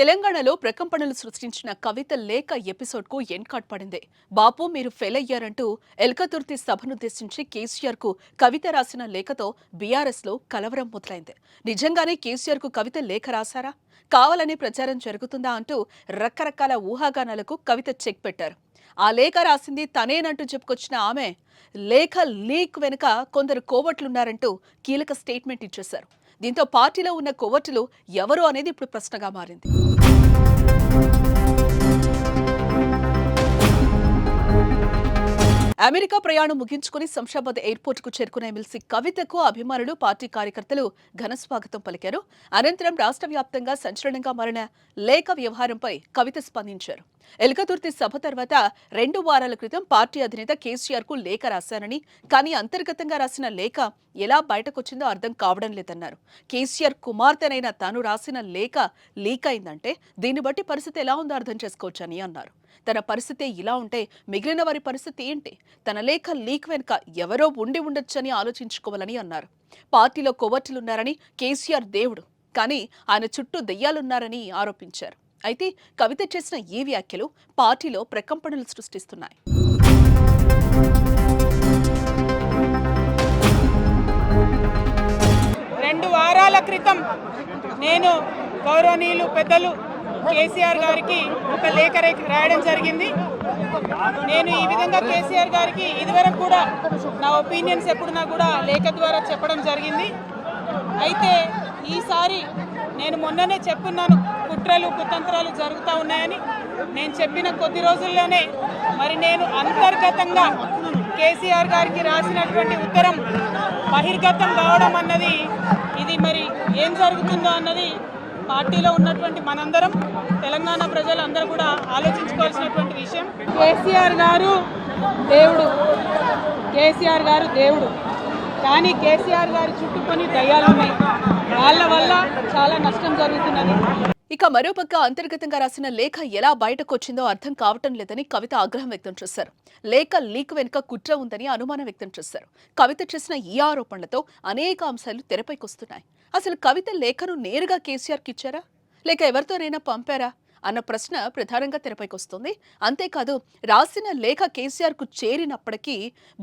తెలంగాణలో ప్రకంపనలు సృష్టించిన కవిత లేఖ ఎపిసోడ్కు ఎన్కాట్ పడింది. బాపు మీరు ఫెయిల్ అయ్యారంటూ ఎల్కతుర్తి సభనుద్దేశించి కేసీఆర్కు కవిత రాసిన లేఖతో బీఆర్ఎస్లో కలవరం మొదలైంది. నిజంగానే కేసీఆర్కు కవిత లేఖ రాశారా? కావాలనే ప్రచారం జరుగుతుందా అంటూ రకరకాల ఊహాగానాలకు కవిత చెక్ పెట్టారు. ఆ లేఖ రాసింది తనేనంటూ చెప్పుకొచ్చిన ఆమె లేఖ లీక్ వెనుక కొందరు కోవట్లున్నారంటూ కీలక స్టేట్మెంట్ ఇచ్చేశారు. దీంతో పార్టీలో ఉన్న కొవ్వొట్టులు ఎవరు అనేది ఇప్పుడు ప్రశ్నగా మారింది. అమెరికా ప్రయాణం ముగించుకుని శంషాబాద్ ఎయిర్పోర్ట్కు చేరుకున్న ఎమ్మెల్సీ కవితకు అభిమానులు పార్టీ కార్యకర్తలు ఘన స్వాగతం పలికారు. అనంతరం రాష్ట్ర వ్యాప్తంగా సంచలనంగా మారిన లేఖ వ్యవహారంపై కవిత స్పందించారు. ఎల్కతుర్తి సభ తర్వాత రెండు వారాల క్రితం పార్టీ అధినేత కేసీఆర్కు లేఖ రాశానని కానీ అంతర్గతంగా రాసిన లేఖ ఎలా బయటకొచ్చిందో అర్థం కావడం లేదన్నారు. కేసీఆర్ కుమార్తెనైన తాను రాసిన లేఖ లీక్ అయిందంటే దీన్ని బట్టి పరిస్థితి ఎలా ఉందో అర్థం చేసుకోవచ్చని అన్నారు. తన పరిస్థితి ఇలా ఉంటే మిగిలిన వారి పరిస్థితి ఏంటి? తన లేఖ లీక్ వెనుక ఎవరో ఉండి ఉండొచ్చని ఆలోచించుకోవాలని అన్నారు. పార్టీలో కొవ్వొట్టులున్నారని కేసీఆర్ దేవుడు కానీ ఆయన చుట్టూ దెయ్యాలున్నారని ఆరోపించారు. అయితే కవిత చేసిన ఈ వ్యాఖ్యలు పార్టీలో ప్రకంపనలు సృష్టిస్తున్నాయి? రెండు వారాల క్రితం నేను గౌరవనీయులు పెద్దలు కేసీఆర్ గారికి ఒక లేఖ రాయడం జరిగింది. నేను ఈ విధంగా కేసీఆర్ గారికి ఇదివరకు కూడా నా ఒపీనియన్స్ ఎప్పుడున్నా కూడా లేఖ ద్వారా చెప్పడం జరిగింది. అయితే ఈసారి నేను మొన్ననే చెప్పున్నాను కుట్రలు కుతంత్రాలు జరుగుతూ ఉన్నాయని. నేను చెప్పిన కొద్ది రోజుల్లోనే మరి నేను అంతర్గతంగా కేసీఆర్ గారికి రాసినటువంటి ఉత్తరం బహిర్గతం కావడం అన్నది ఇది మరి ఏం జరుగుతుందో అన్నది పార్టీలో ఉన్నటువంటి మనందరం తెలంగాణ ప్రజలందరూ కూడా ఆలోచించుకోవాల్సినటువంటి విషయం. కేసీఆర్ గారు దేవుడు. కేసీఆర్ గారు దేవుడు. కానీ కేసీఆర్ గారి చుట్టుకొని దయ్యాలున్నాయి వాళ్ళ వల్ల చాలా నష్టం జరుగుతున్నది. ఇక మరోపక్క అంతర్గతంగా రాసిన లేఖ ఎలా బయటకొచ్చిందో అర్థం కావటం లేదని కవిత ఆగ్రహం వ్యక్తం చేశారు. లేఖ లీక్ వెనుక కుట్ర ఉందని అనుమానం వ్యక్తం చేశారు. కవిత చేసిన ఈ ఆరోపణలతో అనేక అంశాలు తెరపైకి వస్తున్నాయి. అసలు కవిత లేఖను నేరుగా కేసీఆర్కి ఇచ్చారా? లేక ఎవరితోనైనా పంపారా? అన్న ప్రశ్న ప్రధానంగా తెరపైకి వస్తుంది. అంతేకాదు రాసిన లేఖ కేసీఆర్కు చేరినప్పటికీ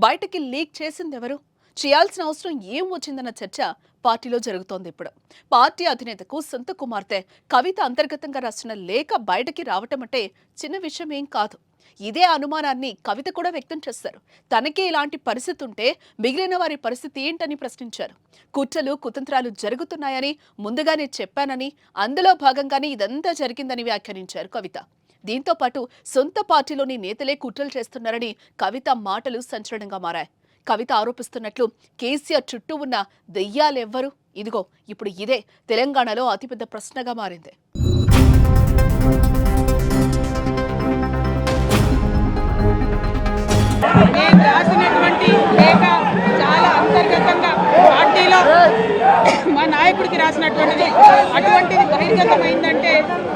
బయటకి లీక్ చేసిందెవరు? చేయాల్సిన అవసరం ఏం వచ్చిందన్న చర్చ పార్టీలో జరుగుతోంది ఇప్పుడు. పార్టీ అధినేతకు సొంత కుమార్తె కవిత అంతర్గతంగా రాసిన లేఖ బయటకి రావటం అంటే చిన్న విషయం ఏం కాదు. ఇదే అనుమానాన్ని కవిత కూడా వ్యక్తం చేశారు తనకే ఇలాంటి పరిస్థితి ఉంటే మిగిలిన వారి పరిస్థితి ఏంటని ప్రశ్నించారు. కుట్రలు కుతంత్రాలు జరుగుతున్నాయని ముందుగానే చెప్పానని అందులో భాగంగానే ఇదంతా జరిగిందని వ్యాఖ్యానించారు కవిత. దీంతో పాటు సొంత పార్టీలోని నేతలే కుట్రలు చేస్తున్నారని కవిత మాటలు సంచలనంగా మారాయి. కవిత ఆరోపిస్తున్నట్లు కేసీఆర్ చుట్టూ ఉన్న దెయ్యాలెవ్వరు? ఇదిగో ఇప్పుడు ఇదే తెలంగాణలో అతిపెద్ద ప్రశ్నగా మారింది. నేను రాసినటువంటి లేఖ చాలా అంతర్గతంగా పార్టీలో మా నాయకుడికి రాసినటువంటిది. అటువంటిది బహిర్గతమైందంటే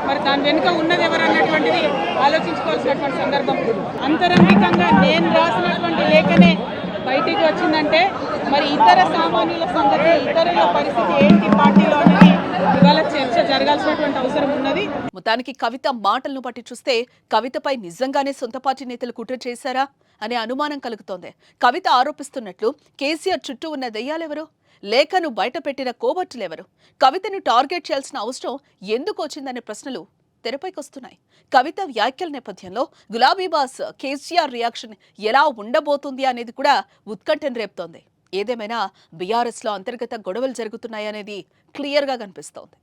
మరి దాని వెనుక ఉన్నది ఎవరు అన్నటువంటిది ఆలోచించుకోవాల్సినటువంటి సందర్భం అంతరంగికంగా నేను రాసినటువంటి లేఖనే బయటికి వచ్చిందంటే మరి ఇతర సామాన్యుల సంగతి ఇతరుల పరిస్థితి ఏంటి పార్టీలో అనేది ఇవాళ చర్చ జరగాల్సినటువంటి అవసరం ఉన్నది. మొత్తానికి కవిత మాటలను బట్టి చూస్తే కవితపై నిజంగానే సొంత పార్టీ నేతలు కుట్ర చేశారా అనే అనుమానం కలుగుతోంది. కవిత ఆరోపిస్తున్నట్లు కేసీఆర్ చుట్టూ ఉన్న దెయ్యాలెవరు? లేఖను బయటపెట్టిన కోబట్టులెవరు కవితను టార్గెట్ చేయాల్సిన అవసరం ఎందుకు వచ్చిందనే ప్రశ్నలు తెరపైకొస్తున్నాయి. కవిత వ్యాఖ్యల నేపథ్యంలో గులాబీ బాస్ కేసీఆర్ రియాక్షన్ ఎలా ఉండబోతుంది అనేది కూడా ఉత్కంఠను రేపుతోంది. ఏదేమైనా బీఆర్ఎస్లో అంతర్గత గొడవలు జరుగుతున్నాయనేది క్లియర్గా కనిపిస్తోంది.